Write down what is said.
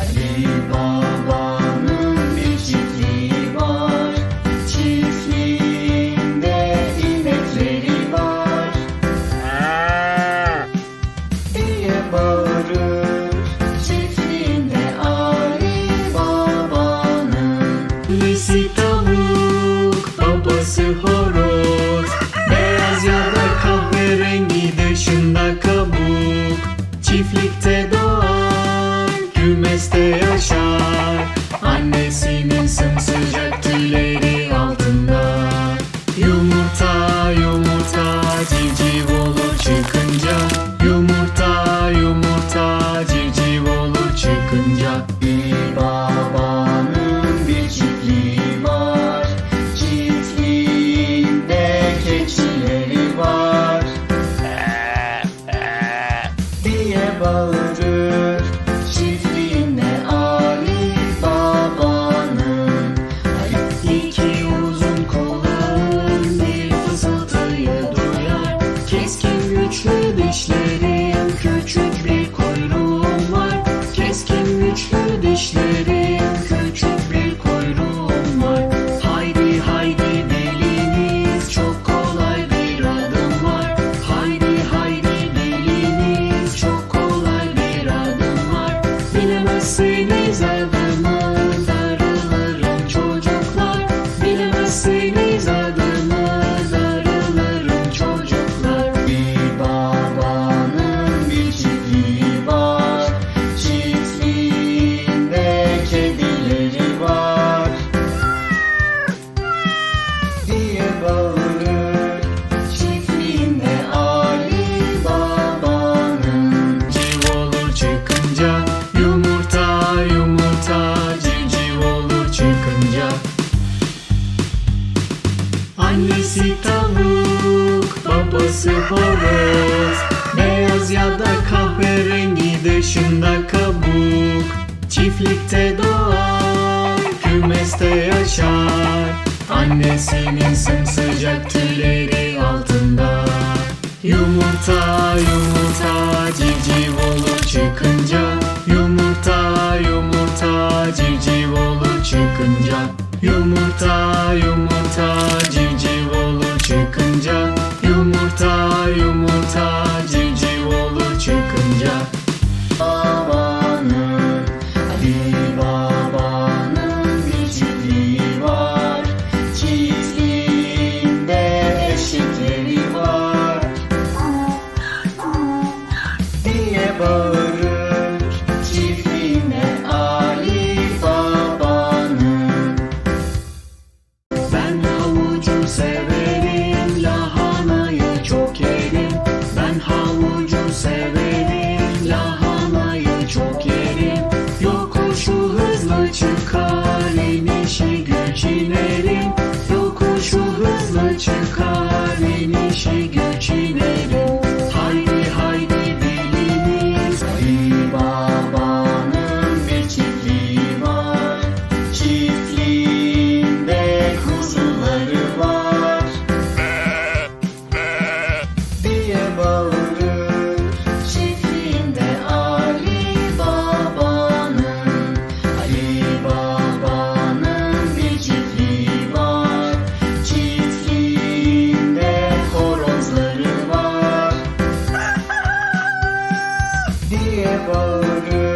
Ali babanın bir çiftliği var. Çiftliğinde inekleri var. Diye bağırır. Çiftliğinde Ali babanın. Lisi tavuk, babası hoş. kümeste doğar, kümeste yaşar. Green is a Annesi tavuk, babası horoz. Beyaz ya da kahverengi dışında kabuk. Çiftlikte doğar, kümeste yaşar. Annesinin sımsıcak tülleri altında. Yumurta yumurta civciv olur çıkınca. Yumurta yumurta civciv olur çıkınca. Yumurta yumurta yumurta Severin la bağlı